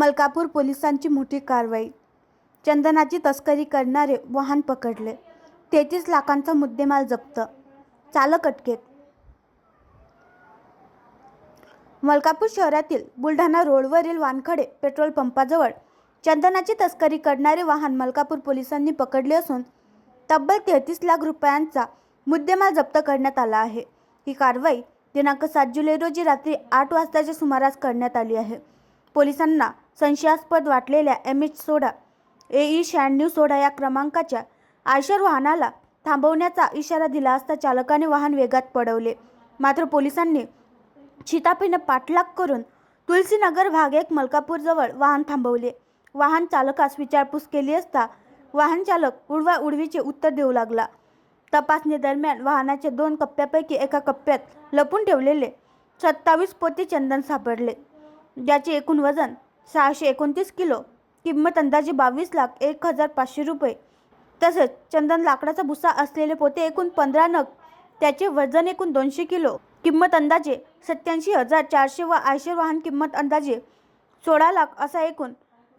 मलकापूर पोलिसांची मोठी कारवाई. चंदनाची तस्करी करणारे वाहन पकडले. तेहतीस लाखांचा मुद्देमाल जप्त. चालक अटकेत. मलकापूर शहरातील बुलढाणा रोडवरील वानखडे पेट्रोल पंपाजवळ चंदनाची तस्करी करणारे वाहन मलकापूर पोलिसांनी पकडले असून तब्बल तेहतीस लाख रुपयांचा मुद्देमाल जप्त करण्यात आला आहे. ही कारवाई दिनांक सात जुलै रोजी रात्री आठ वाजताच्या सुमारास करण्यात आली आहे. पोलिसांना संशयास्पद वाटलेल्या एम एच सोडा ए ई शहाण्णव सोडा या क्रमांकाच्या आयशर वाहनाला थांबवण्याचा इशारा दिला असता चालकाने वाहन वेगात पडवले. मात्र पोलिसांनी शिताफीनं पाठलाग करून तुलसीनगर भाग एक मलकापूरजवळ वाहन थांबवले. वाहन चालकास विचारपूस केली असता वाहन चालक उडवा उडवीचे उत्तर देऊ लागला. तपासणीदरम्यान वाहनाच्या दोन कप्प्यापैकी एका कप्प्यात लपून ठेवलेले सत्तावीस पोती चंदन सापडले ज्याचे एकूण वजन सहाशे एकोणतीस किलो किंमत अंदाजे बावीस लाख एक हजार पाचशे रुपये. तसेच चंदन लाकडाचा भुसा असलेले पोते एकूण पंधरा नग त्याचे वजन एकूण दोनशे किलो किंमत अंदाजे सत्याऐंशी हजार चारशे व आयशे वाहन किंमत अंदाजे सोळा लाख असा एकूण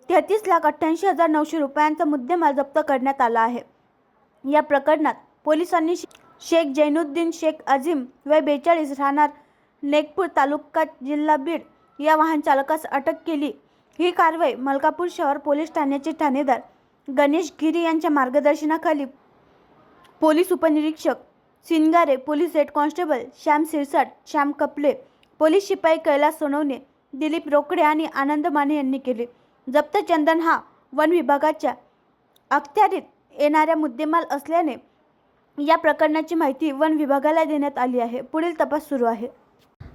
तेहतीस लाख अठ्ठ्याऐंशी हजार नऊशे रुपयांचा मुद्देमाल जप्त करण्यात आला आहे. या प्रकरणात पोलिसांनी शेख जैनुद्दीन शेख अझीम वय बेचाळीस राहणार नेकपूर तालुका जिल्हा बीड या वाहन चालकास अटक केली. ही कारवाई मलकापूर शहर पोलीस ठाण्याचे ठाणेदार गणेश गिरी यांच्या मार्गदर्शनाखाली पोलीस उपनिरीक्षक Singare police head constable Shyam Sirsat Shyam Kaple police शिपाई कैलास सोनवणे दिलीप रोकडे आणि आनंद माने यांनी केले. जप्त चंदन हा वन विभागाच्या अखत्यारीत येणाऱ्या मुद्देमाल असल्याने या प्रकरणाची माहिती वन विभागाला देण्यात आली आहे. पुढील तपास सुरू आहे.